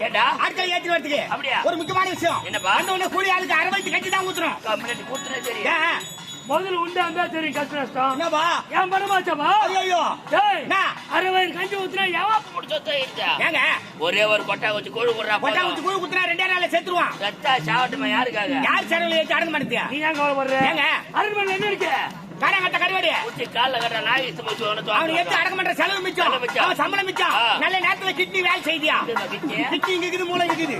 ஏண்டா? ஆட்களை ஏற்றி வரதுக்கு அப்படியா? ஒரு முக்கியமான விஷயம். என்னப்பா? அந்த கூலி ஆளுக்கு அரவணைத்து கட்டி தான் ஊத்துறோம். கொடுத்துனா சரி. முதல்ல உண்டா இருந்தா தெரியும் கஷ்ட நஷ்டம் என்னப்பா? ஏன் பணமாச்சப்பா ஐயோ டேய் என்ன? அறுபது கஞ்சி ஊத்துனா முடிச்சா இருக்கா ஏங்க? ஒரே ஒரு கொட்டா வச்சு கோழி கொட்டா போடுறா ஊத்து கூழ் குத்துனா ரெண்டே நாள்ல செத்துருவான். சத்தா சாவட்டுமா யாருக்காக? யார் சேனல் ஏற்றி அடங்க நீ ஏன் கவலைப்படுற? ஏங்க? அருமன் என்ன இருக்கு? காரங்கட்ட கருவாடி. ஊத்தி கால்ல கட்ட நாய் இஷ்டம் வச்சு அவனுக்கு எடுத்து அடக்க மாட்ட செலவு மிச்சம். அவன் சம்பளம் மிச்சம். நல்ல நேரத்துல கிட்னி வேலை செய்தியா? கிட்னி. இங்க இருக்குது மூளை இருக்குது.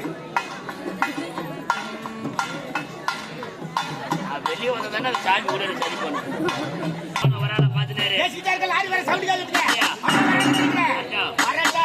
வெளியே வந்தா தானே சாமி கூட சரி பண்ணும். வரால பாத்துனாரு லாரி வேற சவுண்ட். ஐயா. வரட்டா.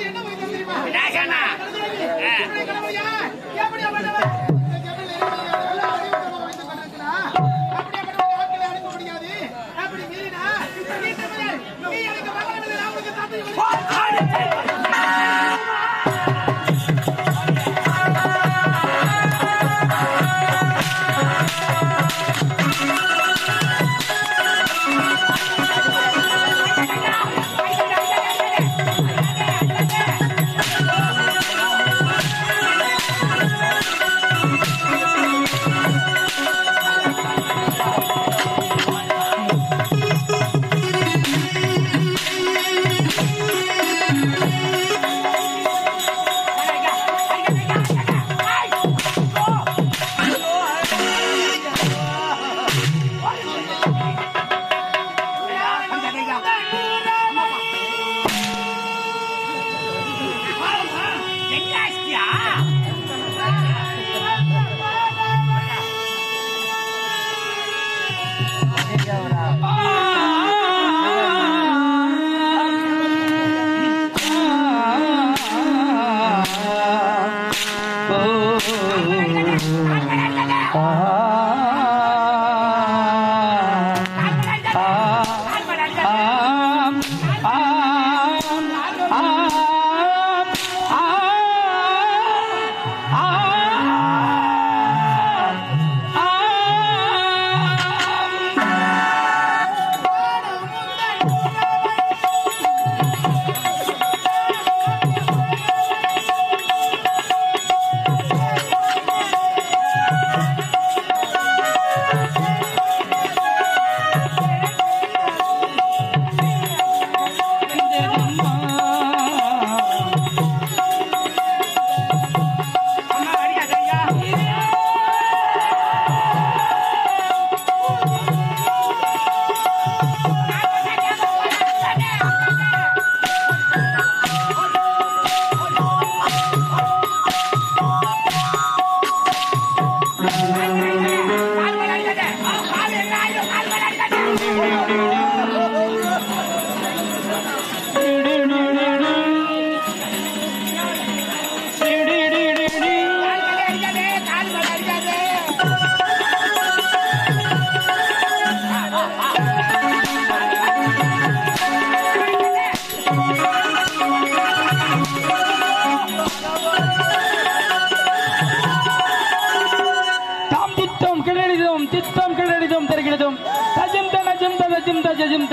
என்ன விநாயகண்ணா. தெரியுமா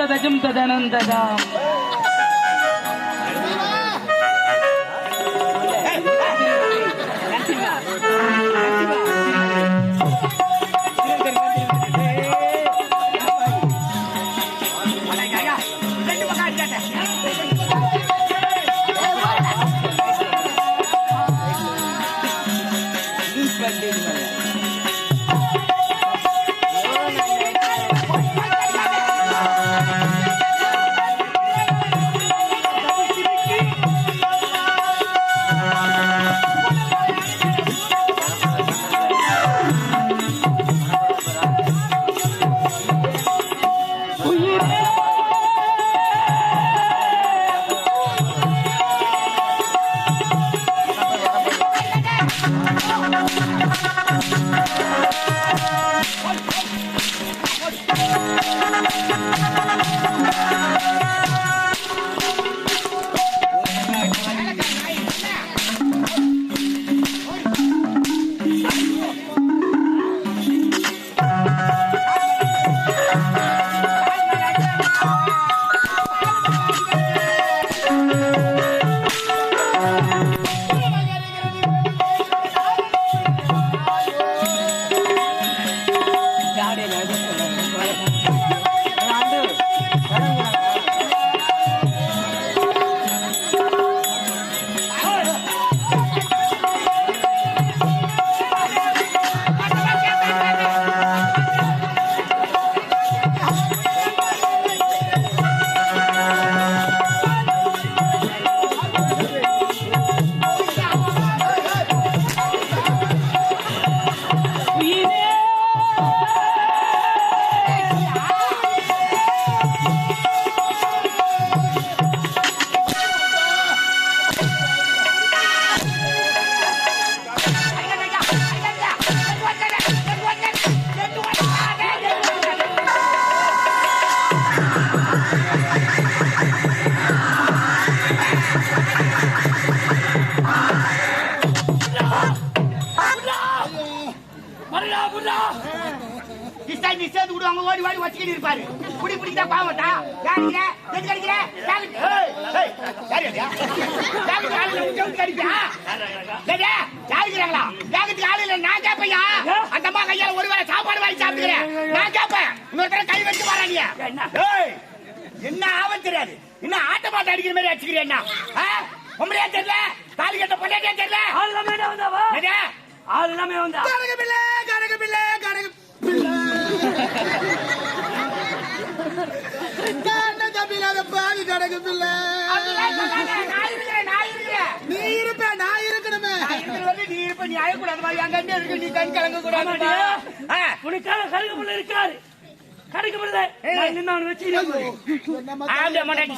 తజం తదనంతదాం நீ சேர்ந்து விடுவாங்க ஓடி ஓடி வச்சுக்கிட்டு இருப்பாரு குடி பிடிக்கிட்டா பாவட்டா யாருக்கிற? டேய், டேய், யாருக்குறாங்களா? யாருக்கு ஆளு இல்லை, நான் கேட்பையா? அந்த அம்மா கையால ஒரு வேளை சாப்பாடு வாங்கி சாப்பிட்டுக்கிறேன். நான் கேட்பேன். இன்னொருத்தர கை வச்சு பாரா நீ. என்ன? ஆவம் தெரியாது இன்னும் ஆட்ட மாட்ட அடிக்கிற மாதிரி அடிச்சுக்கிறேன்? பொம்பளையா தெரியல தாலி கட்ட பொண்டாட்டியா தெரியல ஆள் என்ன வந்தாவா? ஆள் இல்லாம வந்தா கனகு பிள்ளை கனகு பிள்ளை கனகு நான் இருக்கிறேன், நான் இருக்கிறேன். நீ இருப்ப நான் இருக்கணுமே. நீ இருப்ப, நீ அழக்கூடாதும்மா. என் கண்ணு இருக்கு, நீ கண் கலங்க உனக்காக பிள்ளை இருக்காரு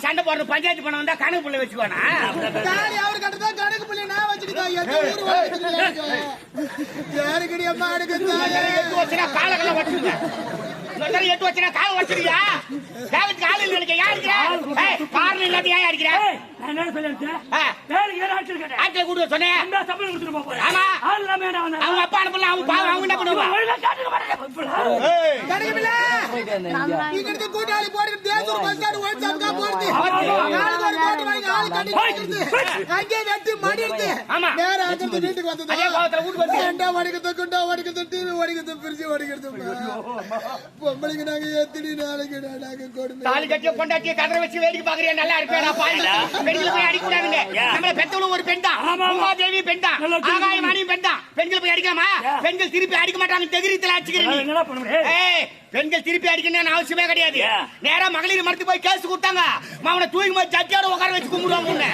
சண்டை போடுற பஞ்சாயத்து பண்ண வந்தா கணக்கு புள்ள வச்சுக்கோனா அவர் கட்டதா கணக்கு புள்ளி நான் வச்சுக்கிட்டா? எந்த ஊரு எடுக்குது எட்டு வச்சுனா காலை வச்சிருக்கியா தேவத்துக்கு ஆள் இல்லை நினைக்க யார் இருக்கிற? காரணம் இல்லாத ஏன் இருக்கிற? என்ன சொல்லிருக்கேன் ஆ. வேலைக்கு ஏற ஆட்கள் கேட்டேன் ஆட்களை கூட்டு சொன்னேன். அந்த சம்பளம் கொடுத்துட்டு போறேன். ஆமா. ஆள் இல்லாம என்ன வந்தா? அவங்க அப்பா அனுப்பல அவங்க பாவம் அவங்க என்ன பண்ணுவாங்க? காட்டுக்க கூட்டாளி போட்டு தேசூர் பஸ் ஸ்டாண்ட் ஓடி சம்கா போடுது நாலு பேர் போட்டு வாங்கி ஆள் கட்டி நிக்கிறது. அங்கே வெட்டி மடி எடுத்து. ஆமா. நேரா அங்கிருந்து வீட்டுக்கு வந்தது அதே கோவத்துல வீட்டுக்கு வந்து ஏண்டா வடிக்கிறது குண்டா வடிக்கிறது டிவி வடிக்கிறது பிரிச்சு வடிக்கிறது பொம்பளைக்கு நாங்க எத்தனை நாளைக்கு நாங்க கொடுமை. தாலி கட்டிய பொண்டாட்டிய கதற வச்சு வேடிக்கை பாக்குறியா நல்லா இருப்பேடா பாருங்க பெண்களை போய் அடிக்க கூடாதுங்க நம்மள பெத்தவளும் ஒரு பெண் தான் ஆமா. உமாதேவி பெண் தான். ஆகாய மணியும் பெண் தான் பெண்கள் போய் அடிக்கலாமா? பெண்கள் திருப்பி அடிக்க மாட்டாங்க. தெகிரித்துல அடிச்சுக்கிறேன் பெண்கள் திருப்பி அடிக்கணும்னு அவசியமே கிடையாது? நேரா மகளிர் மரத்து போய் கேஸ் கொடுத்தாங்க. அவனை தூக்கி போய் ஜட்டியோட உட்கார வச்சு கும்பிடுவாங்க உன்னை.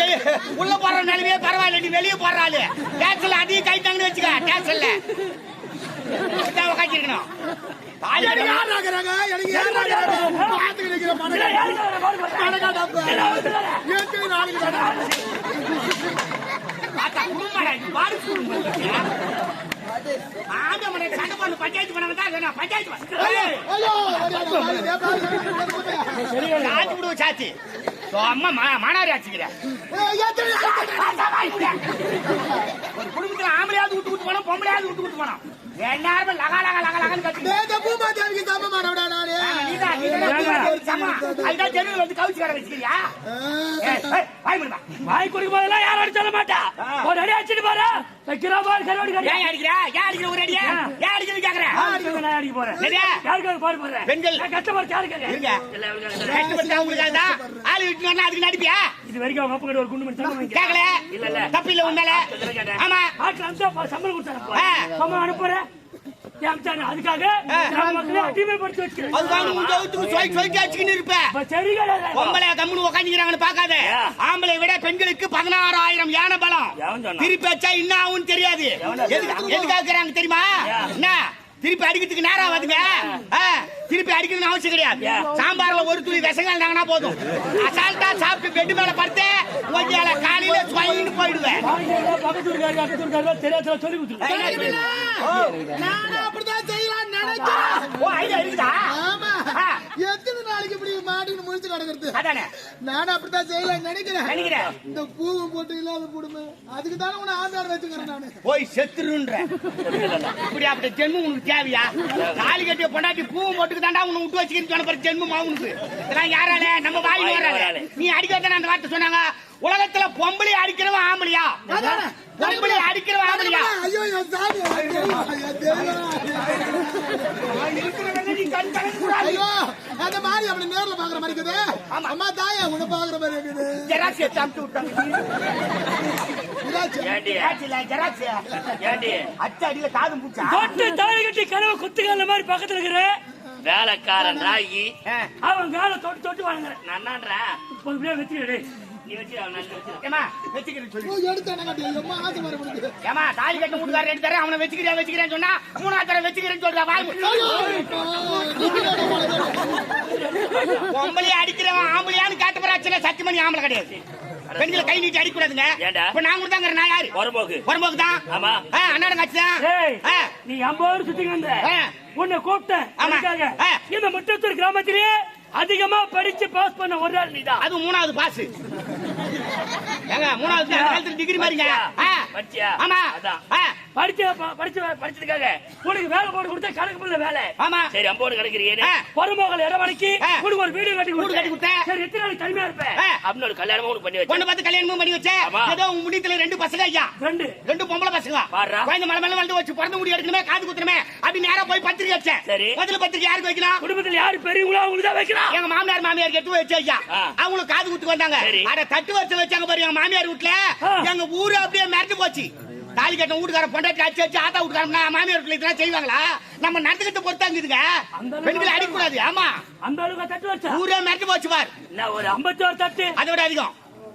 வெளிய உள்ள போற நிலைமையே பரவாயில்ல. நீ வெளியே போற ஆளு. கேஸ்ல அதிகம் கைட்டாங்கன்னு வச்சுக்க. கேஸ்ல உட்காந்துருக்கணும் பஞ்சாயத்து பண்ண பஞ்சாயத்து. உன் அம்மா மானாரி ஆச்சுக்கிற. ஒரு குடும்பத்துல ஆம்பளையாவது விட்டு விட்டு போனோம் பொம்பளையாவது விட்டு விட்டு போனோம் எல்லாரும் லகா லகா. டேய், இந்த நானு. நீதான், நீதான் வந்து கவுச்சு வாய் மூடுமா. வாய் போதெல்லாம் யாரும் அடி சொல்ல மாட்டா ஒரு அடி அடிச்சிட்டு பாரு வைக்கிறா பாரு ஏன் அடிக்கிற? ஏன் அடிக்கிற ஒரு அடியா? ஏன் அடிக்கிறேன்னு கேக்குற? நான் அடிக்க போறேன் என்னது? யாருக்காக பாரு போறேன் பெண்கள். நான் கஷ்டப்பட்டு யாருக்காக இருங்க. இல்ல, இவளுக்காக. கஷ்டப்பட்டு அவங்களுக்காக தான். ஆளு வரணும், அதுக்கு நடிப்பியா இது வரைக்கும் அவங்க அப்பா கிட்ட ஒரு குண்டு வாங்கிக்க. கேக்கல இல்ல இல்ல தப்பு ஆமா சம்பளம். சம்பளம் அனுப்புறேன்? அதுக்காக நம்ம மக்களை அடிமைப்படுத்தி வச்சுக்கிறேன். அதுக்காக உன் கவுத்துக்கு சொய் சொய்க்கு அடிச்சுக்கின்னு இருப்ப. அப்ப சரி கிடையாது பொம்பளை கம்முனு உக்காந்துக்கிறாங்கன்னு பாக்காத? ஆம்பளை விட பெண்களுக்கு பதினாறாயிரம் யானை பலம்? திருப்பி வச்சா என்ன ஆகும் தெரியாது. எதுக்கு- எதுக்காக தெரியுமா? என்ன? திருப்பி அடிக்கிறதுக்கு நேரம் ஆகுதுங்க. திருப்பி அடிக்கணும்னு அவசியம் கிடையாது? சாம்பார்ல ஒரு துளி விஷங்கள் இருந்தாங்கன்னா போதும். அசால்ட்டா சாப்பிட்டு பெட் மேல படுத்து கொஞ்சம் காலையில ஸ்வைன்னு போயிடுவேன். நானும் அப்படித்தான் செய்யலாம்னு நினைக்கிறேன். ஆமா. ஆ. எத்தனை நாளைக்கு இப்படி மாட்டுக்கு முடிச்சு கிடக்குறது? அதானே. நானும் அப்படித்தான் செய்யலாம்னு நினைக்கிறேன். இந்த பூவும் போட்டு இல்லாத போடுமே அதுக்கு தானே உன ஆண்டாடு வச்சுக்கிறேன் நானு. போய் செத்துருன்ற. இப்படி அப்படி ஜென்மம் உனக்கு தேவையா? தாலி கட்டிய பொண்டாட்டி பூவும் போட்டுக்கு தாண்டா உன்னை விட்டு வச்சுக்கிட்டு சொன்ன பிறகு ஜென்மம் உனக்கு? இதெல்லாம் யாரால? நம்ம வாயில வராது. நீ அடிக்கிறத அந்த வார்த்தை சொன்னாங்க. உலகத்துல பொம்பளை அடிக்கிறவன் ஆம்பளையா? பொம்பளை அடிக்கிறவன் ஆம்பளையா ஐயோ என் சாமி ஐயோ அந்த மாதிரி அப்படி நேர்ல பாக்குற மாதிரி இருக்குது. அம்மா தாயா உன்னை பாக்குற மாதிரி இருக்குது. ஜெராக்ஸ் எடுத்து விட்டாங்க. காது பூச்சா? தொட்டு தாலி கட்டி கனவு குத்துக்கால மாதிரி பக்கத்துல இருக்கிற வேலைக்காரன் ராகி. அவன் காலை தொட்டு தொட்டு வாங்குறேன். நான் வச்சுக்கிறேன் ஏமா தாலி கட்ட வீட்டுக்காரர் எடுத்தாரு அவனை வச்சுக்கிறேன் வச்சுக்கிறேன்னு சொன்னா மூணாவது தடவை வச்சுக்கிறேன்னு சொல்றா வாய். பொம்பளைய அடிக்கிறவன் ஆம்பளையான்னு காட்டு பிரச்சனை சத்தியமணி ஆம்பளை கிடையாது. பெண்களை கை நீட்டி அடிக்க கூடாதுங்க ஏன்டா? இப்ப நான் கூட தாங்க நான் யாரு? புறம்போக்கு வரும்போது தான் ஆமா. அண்ணாட காட்சி ஏய் தான் நீ ஐம்பது சுத்திங்க வந்த. உன்னை கூப்பிட்டேன். இந்த முட்டத்தூர் கிராமத்திலேயே அதிகமா படிச்சு பாஸ் பண்ண ஒரு ஆள் நீதான். அது மூணாவது பாஸ் ஏங்க மூணாவது டிகிரி மாதிரிங்க? ஆமா அதான். படிச்ச படிச்ச படிச்சதுக்காக உனக்கு வேலை போட்டு கொடுத்தா கணக்கு பண்ணல வேலை ஆமா சரி அம்போடு கிடைக்கிறீங்க. பொறுமோகல். உனக்கு ஒரு வீடு கட்டி வீடு கட்டி கொடுத்தேன். சரி எத்தனை நாளைக்கு தனிமையா இருப்பேன். அப்படின்னு ஒரு கல்யாணமும் உனக்கு பண்ணி பார்த்து கல்யாணமும் பண்ணி வச்சேன். ஏதோ முடியத்துல ரெண்டு பசங்க ஐயா ரெண்டு ரெண்டு பொம்பளை பசங்க பாருடா. குழந்தை மலை மேல வந்து வச்சு பிறந்த முடி எடுக்கணுமே காது குத்துறமே அப்படி நேரா போய் பத்திரிக்கை வச்சேன் சரி. முதல்ல பத்திரிக்கை யாருக்கு வைக்கணும் குடும்பத்துல யாரு பெரியவங்களோ அவங்களுக்கு தான் எங்க மாமனார் மாமியார் கெட்டு வச்சு ஐயா. அவங்களுக்கு காது குத்துக்கு வந்தாங்க. அட தட்டு வச்சு வச்சாங்க பாரு எங்க மாமியார் வீட்டுல. எங்க ஊரு அப்படியே மிரண்டு போச்சு தாலி கட்ட வீட்டுக்கார பொண்டாட்டி அடிச்சு வச்சு ஆத்தா வீட்டுக்கார மாமியார் இதெல்லாம் செய்வாங்களா? நம்ம நடந்துகிட்டு அந்த அளவுக்கு பெண்களை அடிக்கக்கூடாது. ஆமா. அந்த அளவுக்கு தட்டு வச்சா? ஊரே மிரண்டு போச்சு பார். ஒரு ஐம்பத்தோரு தட்டு. அதை விட அதிகம்.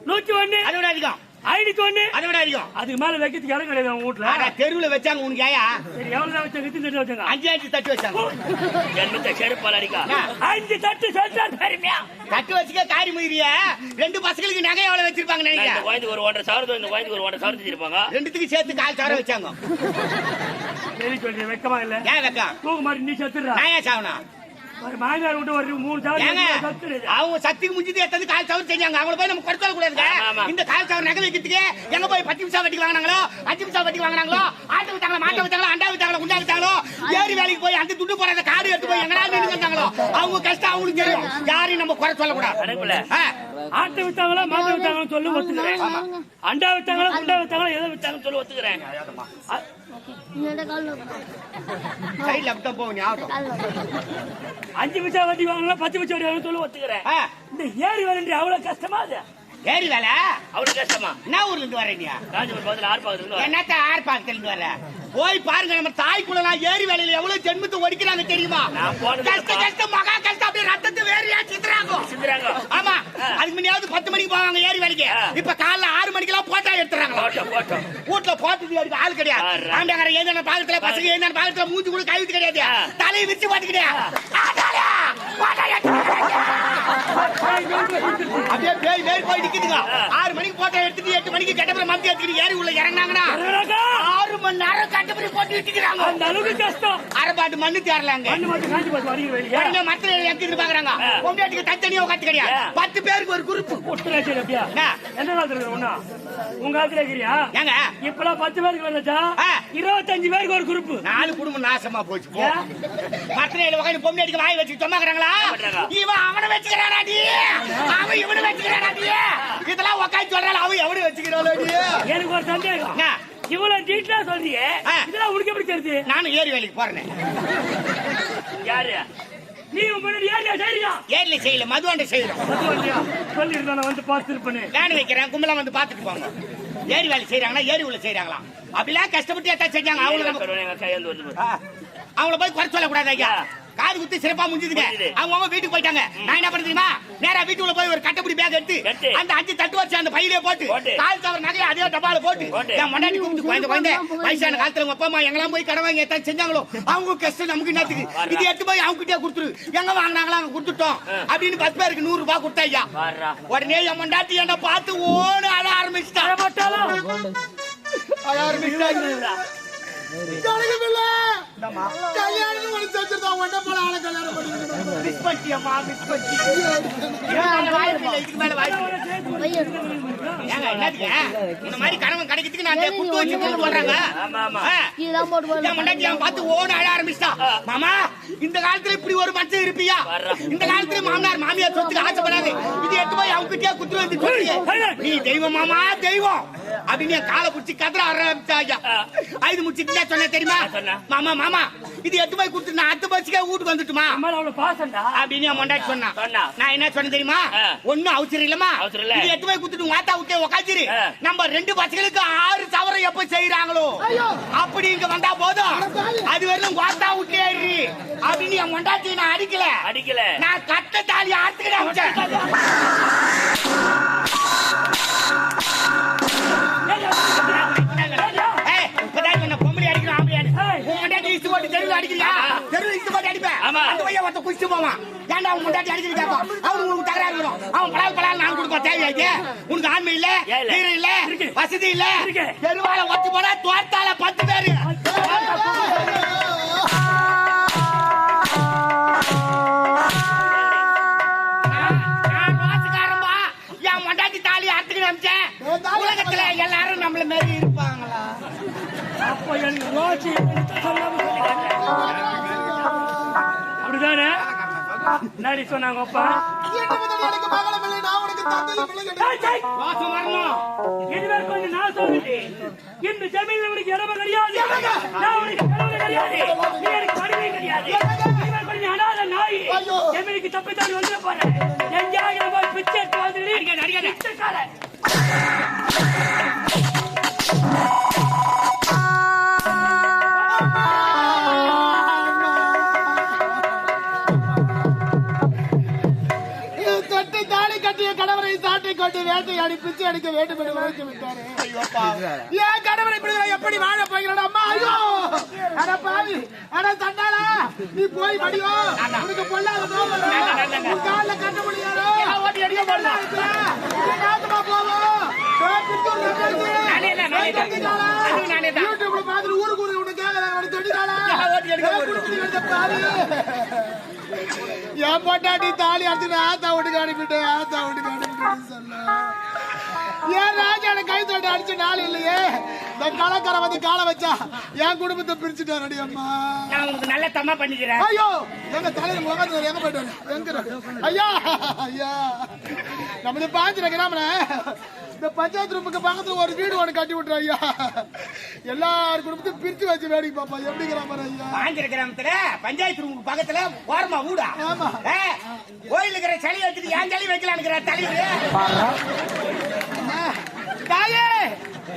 நூத்தி ஒண்ணு அதை விட அதிகம். ஐநூத்தி ஒண்ணு அதை விட அதிகம். அதுக்கு மேல வைக்கிறதுக்கு இடம் கிடையாது உங்க வீட்டுல தெருவுல வச்சாங்க உனக்கு ஏயா சரி எவ்வளவு தான் வச்சாங்க? எத்தனை தட்டு வச்சாங்க? அஞ்சு அஞ்சு தட்டு வச்சாங்க. ஜென்மத்தை செருப்பால் அடிக்கா. அஞ்சு தட்டு செஞ்சா பெருமையா தட்டு வச்சுக்க காரி முயிரிய ரெண்டு பசங்களுக்கு நகை எவ்வளவு வச்சிருப்பாங்க நான் இந்த நினைக்கிறேன் குழந்தைக்கு ஒரு ஒன்றரை சவரத்து இந்த குழந்தைக்கு ஒரு ஒன்றரை சவரத்து வச்சிருப்பாங்க ரெண்டுத்துக்கு சேர்த்து கால் சவரம் வச்சாங்க. வெக்கமா இல்ல? ஏன் வைக்கம்? தூக்கு மாதிரி நீ செத்துடுறா. நான் ஏன் சாவணும்? ஒரு மாமியார் விட்டு ஒரு மூணு சாவரம் அவங்க சக்திக்கு முடிஞ்சது எத்தனை கால் சவர் செஞ்சாங்க. அவங்கள போய் நம்ம ஆமா, ஆமா. இந்த கால் சவர் நகை வைக்கிறதுக்கு எங்க போய் பத்து நிமிஷம் வட்டிக்கு வாங்கினாங்களோ? அஞ்சு நிமிஷம் வட்டிக்கு வாங்கினாங்களோ? ஆட்டை வித்தாங்களோ மாட்டை வித்தாங்களோ அண்டா வித்தாங்களோ குண்டா வித்தாங்களோ? ஏறி வேலைக்கு போய் அந்த துண்டு போறாத காடு எடுத்து போய் எங்கடா நின்று வந்தாங்களோ? அவங்க கஷ்டம் அவங்களுக்கு தெரியும். யாரையும் நம்ம குறை சொல்லக்கூடாது. ஆட்டை வித்தாங்களா மாட்டை வித்தாங்களா சொல்லி ஒத்துக்கிறேன். அண்டா வித்தாங்களா குண்டா வித்தாங்களா எதை வித்தாங்கன்னு சொல்லி ஒத்துக்கிறேன். சைடுல அப்படித்தான் போகும் ஞாபகம் அஞ்சு பைசா வட்டி வாங்கலாம் பத்து பைசா வட்டி வாங்கலாம் சொல்லி ஒத்துக்கிறேன். இந்த ஏரி வேலை அவ்வளவு கஷ்டமா அது? ஏறி வேலை. அவ்வளவு கஷ்டமா? என்ன ஊர்ல இருந்து வர நீ காஞ்சிபுரம் பக்கத்துல ஆர்ப்பாக்கத்துல. என்னத்த ஆர்ப்பாக்கத்துல இருந்து வர போய் பாருங்க நம்ம தாய் குளம் ஏரி வேலையில எவ்வளவு ஜென்மத்தை ஒடிக்கிறாங்க தெரியுமா? கஷ்ட. கஷ்டம் மகா கஷ்டம். அப்படியே ரத்தத்தை வேறையா சிந்துறாங்க. ஆமா. அதுக்கு முன்னாடி பத்து மணிக்கு போவாங்க ஏரி வேலைக்கு. இப்ப காலைல ஆறு மணிக்கு எல்லாம் போட்டா எடுத்துறாங்க வீட்டுல போட்டு எடுக்க ஆள் கிடையாது. ஆறா. ஆண்டாங்கிற ஏதான பாகத்துல பசங்க ஏதான பாகத்துல மூஞ்சி கூட கழுத்து கிடையாது. தலையை விரிச்சு பாத்துக்கிட்டே அப்படியே பேய் பேய் போய் நிக்குதுங்க. ஆறு மணிக்கு போட்டோ எடுத்துட்டு எட்டு மணிக்கு கட்டப்பட மந்தி எடுத்துக்கிட்டு ஏரி உள்ள இறங்கினாங்கன்னா. ஆறு மணி நேரம் கட்டப்படி போட்டு விட்டுக்கிறாங்க அந்த அளவுக்கு கஷ்டம். அரைப்பாட்டு மண்ணு தேரலாங்க மரத்துல எங்கிட்டு பாக்குறாங்க. பொண்டாட்டிக்கு தத்தனியா உட்காந்து கிடையாது. பத்து பேருக்கு ஒரு குரூப் என்ன? ஒண்ணா உங்க காலத்துல இருக்கிறியா? ஏங்க. இப்பெல்லாம் பத்து பேருக்கு வந்துச்சா. இருபத்தஞ்சு பேருக்கு ஒரு குரூப் நாலு குடும்பம் நாசமா போச்சு? மரத்துல உட்காந்து பொண்டாட்டிக்கு வாய் வச்சு சொன்னாங்கிறாங்களா பண்றாங்க. இவன் அவனை வச்சுக்கிறானாடி அவன் இவனை வச்சுக்கிறானாடி இதெல்லாம் உட்காந்து சொல்றாள்? அவன் எவனு வச்சுக்கிறாளாடி எனக்கு ஒரு சந்தேகம்? இவ்வளவு டீட்டெயிலா சொல்றியே. இதெல்லாம் உனக்கு எப்படி தெரியுது? நானும் ஏரி வேலைக்கு போறேன். யாரு? நீ முன்னாடி ஏரியா சரியா ஏரியில செய்யல மதுவாண்ட செய்யறோம். சொல்லி நான் வந்து பார்த்திருப்பேனே. வேன் வைக்கிறேன் கும்பலாம் வந்து பாத்துட்டு போங்க. ஏரி வேலை செய்யறாங்கன்னா ஏரி உள்ள செய்யறாங்களா அப்படிலாம் கஷ்டப்பட்டு எத்தா செஞ்சாங்க? அவங்களுக்கு கையாந்து. அவங்கள போய் குறை சொல்லக்கூடாது ஐயா. காது குத்தி சிறப்பா முடிஞ்சுதுங்க முடிஞ்சுது. அவங்க அவங்க வீட்டுக்கு போயிட்டாங்க. நான் என்ன பண்ண தெரியுமா? நேரா வீட்டுக்குள்ள போய் ஒரு கட்டப்படி பேக் எடுத்து. அந்த அஞ்சு தட்டு வச்சு அந்த பையிலே போட்டு போட்டு. கால் தவறு நகையை அதே டப்பால போட்டு. என் முன்னாடி கூப்பிட்டு குழந்தை குழந்தை வயசான காலத்துல உங்க அப்பா அம்மா எங்கெல்லாம் போய் கடை வாங்கி எத்தான் செஞ்சாங்களோ அவங்க கஷ்டம் நமக்கு என்னத்துக்கு? இது எடுத்து போய் அவங்க கிட்டே கொடுத்துரு. எங்க வாங்கினாங்களோ அங்க கொடுத்துட்டோம். அப்படின்னு பத்து பேருக்கு நூறு ரூபாய் கொடுத்தா ஐயா. உடனே என் மண்டாட்டி என்ன பார்த்து ஓட அழ ஆரம்பிச்சிட்டா. அழ ஆரம்பிச்சிட்டா. கல்யாணம் போல ஆளை கல்யாணம் மிஸ் பண்ணிட்டியம்மா மிஸ் இதுக்கு மேல வாய்ப்பு. ஏங்க என்னதுங்க இந்த மாதிரி கணவன் கிடைக்கிறதுக்கு நான் குத்து வச்சு கொண்டு வர்றாங்க ஆமா அவன் பார்த்து ஓட அழ ஆரம்பிச்சிட்டா. மாமா இந்த காலத்துல இப்படி ஒரு மனுஷன் இருப்பியா. இந்த காலத்துல மாமனார் மாமியார் சொத்துக்கு ஆசைப்படாது. இது எட்டு போய் அவங்க கிட்டே குத்து வந்து நீ தெய்வம் மாமா தெய்வம். அப்படின்னு என் காலை பிடிச்சி கதற ஆரம்பிச்சா ஐயா ஐது முடிச்சிட்டு சொன்ன தெரியுமா? மாமா மாமா இது எட்டு போய் கொடுத்து நான் அத்து பஸ்ஸுக்கே வீட்டுக்கு வந்துட்டுமா? அப்படின்னு என் முன்னாடி சொன்னான் சொன்னா. நான் என்ன சொன்னேன் தெரியுமா. ஒண்ணும் அவசரம் இல்லமா. இது எட்டு போய் குடுத்துட்டு வாத்தா விட்டே உக்காச்சிரு. நம்ம ரெண்டு பசங்களுக்கு ஆறு சவரம் எப்ப செய்யறாங்களோ அப்படி இங்க வந்தா போதும். அது வரையும் வாத்தா விட்டே ஏறி அப்படின்னு என் மொண்டாட்டி நான் அடிக்கல. அடிக்கல. நான் கட்ட தாலி ஆத்துக்கிட உன் முன்னாடி போட்டு தெருவில் அடிக்கிறியா? தெருவில் இஷ்டு போட்டு அடிப்பேன். அந்த பையன் ஒருத்த குடிச்சு போவான். ஏன்டா உன் முன்னாடி அடிக்கிறது அவன் உனக்கு தகராறு அவன் பலால் நான் கொடுப்பான் தேவையாக்கு உனக்கு ஆண்மை இல்ல வீரம் இல்ல வசதி இல்ல. தெருவால ஒத்து போனா தோர்த்தால பத்து பேரு. உலகத்துல எல்லாரும் நம்மள மாரி அப்படிதானே என்னடி சொன்னாங்க அப்பா இன்று முதல் எனக்கு மகளும் இல்லை நான் உனக்கு தந்தையும் இல்லை என்று ஏய், ஏய், வாசம் வரணும் இதுவரை கொஞ்சம் நான் சொல்லிட்டேன் இந்த ஜமீன்ல உனக்கு இடமே கிடையாது. நான் உனக்கு கிடையாது. நீ எனக்கு மனைவி கிடையாது. கொஞ்சம் அனாதை நாய். ஜமீனுக்கு தப்பி தாண்டி வந்து போறேன். எங்கேயாவது போய் பிச்சை எடுத்து வந்துடு. பிச்சைக்காரன். கொண்டு வேட்டையாடி பிச்சை அடிக்க வேண்டும் என்று உரைத்து விட்டாரே. என் கணவரை இப்படி எப்படி வாழ போகிறேன் அம்மா? ஐயோ! அட பாவி அட தண்டாளா நீ போய் மடியோ. உனக்கு பொல்லாத நோக்கம். உன் கால்ல கட்ட முடியாதோ? ஓட்டி அடிக்க. நாட்டுமா போவோம். திருச்சூர்ல பேசி. நானே என் பொண்டாட்டி தாலி அடிச்சு ஆத்தா வீட்டுக்கு அனுப்பிட்டேன். ஆத்தா வீட்டுக்கு அனுப்பிட்டேன்னு சொன்ன. என் ராஜான கை தொட்டு அடிச்ச நாள் இல்லையே? இந்த கலக்கரை வந்து காலை வச்சா என் குடும்பத்தை பிரிச்சுட்டாரடி அம்மா. நான் உங்களுக்கு நல்ல தம்மா பண்ணிக்கிறேன். ஐயோ எங்க தலைவர் முகத்துல எங்க போயிட்டு? எங்க? ஐயா ஐயா. நமது பாஞ்சிர கிராமல இந்த பஞ்சாயத்து ரூமுக்கு பக்கத்துல ஒரு வீடு ஒன்று கட்டி விட்டுரு ஐயா எல்லார் குடும்பத்தையும் பிரிச்சு வச்சு வேடிக்கை பாப்பா எப்படி கிராமம் ஐயா? பாஞ்சிர கிராமத்துல பஞ்சாயத்து ரூமுக்கு பக்கத்துல ஓரமா ஊடா. ஆமா. கோயில் இருக்கிற சளி வச்சுட்டு ஏன் சளி வைக்கலான்னு தலைவர்? தாயே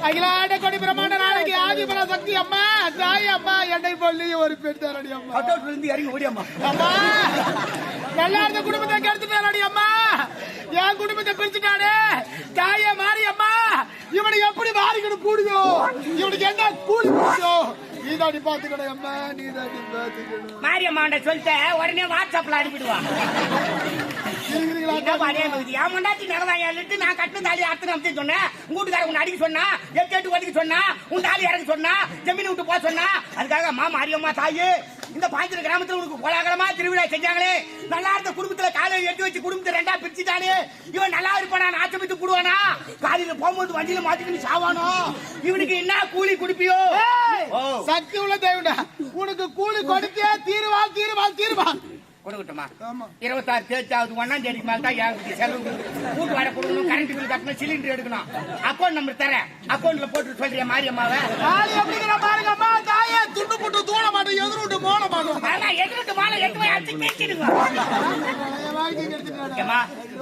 அகிலாண்ட கொடி பிரமாண்ட நாளைக்கு ஆதிபர சக்தி அம்மா தாய் அம்மா எண்ணெய் பள்ளி ஒரு பெண் தரடி அம்மா. இருந்து இறங்கி ஓடியம்மா அம்மா. நல்லா இருந்த குடும்பத்தை கெடுத்துட்டாரடி அம்மா. என் குடும்பத்தை பிரிச்சுட்டானே? தாயே மாறி அம்மா இவனை எப்படி மாறிக்கணும் கூடியோ இவனுக்கு என்ன கூலி கூடியோ நீ தாண்டி பாத்துக்கணும் அம்மா நீ தாண்டி பாத்துக்கணும் மாரியம்மாண்ட சொல்லிட்ட உடனே வாட்ஸ்அப்ல அனுப்பிடுவான் நான் கட்டு தாலி அத்தனை சொன்னேன். உங்க வீட்டுக்கார உன்னை அடிக்க சொன்னா எட்டு எட்டு ஒதுக்க சொன்னா உன் தாலி இறக்க சொன்னா ஜமீன் விட்டு போக சொன்னா அதுக்காக அம்மா மாரியம்மா தாயி இந்த பாஞ்சிர கிராமத்துல உனக்கு கோலாகலமா திருவிழா செஞ்சாங்களே? நல்லா இருந்த குடும்பத்துல காலையில எட்டு வச்சு குடும்பத்தை ரெண்டா பிரிச்சுட்டானே. இவன் நல்லா இருப்பானா? நாச்சமித்து போடுவானா காலையில போகும்போது வண்டியில மாட்டிக்கிட்டு சாவானோ? இவனுக்கு என்ன கூலி குடிப்பியோ? சக்தி உள்ள தேவடா உனக்கு கூலி கொடுத்தே தீருவான் தீருவான் தீருவான் கொடுக்கட்டுமா? இருபத்தாறு தேர்ச்சாவது ஒன்னாம் தேதிக்கு மேல தான் எனக்கு செலவு? வீட்டு வாடகை கொடுக்கணும் கரண்ட் பில் கட்டணும் சிலிண்டர் எடுக்கணும். அக்கௌண்ட் நம்பர் தரேன். அக்கௌண்ட்ல போட்டு சொல்றியா மாரியம்மாவை தாலி எப்படிங்கிற பாருங்க அம்மா தாயே துண்டு புட்டு தூண மாட்டோம் எதிர் விட்டு மோன மாட்டோம் ஆனா எட்டு மாலை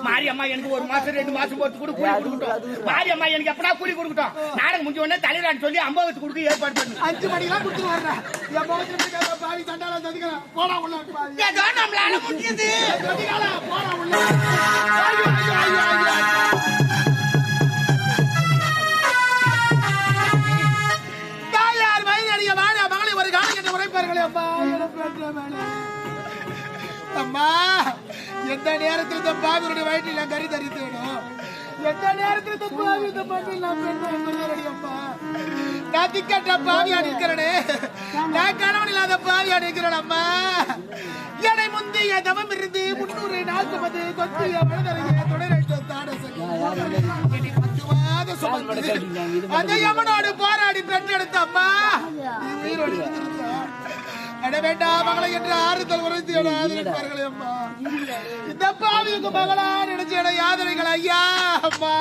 மாரியம்மா எனக்கு ஒரு மாசம் ரெண்டு மாசம் போட்டு கூட கூலி கொடுக்கட்டும் மாரியம்மா எனக்கு எப்படா கூலி கொடுக்கட்டும் நாடகம் முடிஞ்ச உடனே தலைவரான்னு சொல்லி ஐம்பது கொடுக்க ஏற்பாடு பண்ணு அஞ்சு மணிக்கெல்லாம் கொடுத்துட்டு வர்றேன் என் முகத்துல இருக்க சண்டால சதிக்கிறேன் போடா உள்ள ஏதோ நம்மளால முடியுது போடா உள்ள அம்மா எந்த நேரத்தில் இந்த பாவியுடைய வயிற்றில் நான் கறி தரித்தேனோ? எந்த நேரத்தில் இந்த பாவி இந்த மண்ணில் நான் பெண்ணை நான் திக்கற்ற பாவியா நிற்கிறனே. நான் கணவன் இல்லாத பாவியா நிற்கிறேன் அம்மா. என்னை முந்தைய தவம் இருந்து முன்னூறு சுமந்து கொத்திய மனதரைய தாடசங்க பத்துவாத சுமந்து அந்த யமனோடு போராடி பெற்றெடுத்த அம்மா நீ உயிரோடு எட வேண்டாம் மகளை என்று ஆறுதல் உரைத்து ஆதரிப்பார்களே அம்மா. இந்த பாவிக்கு மகளா நினைச்ச யாதனைகள் ஐயா அம்மா.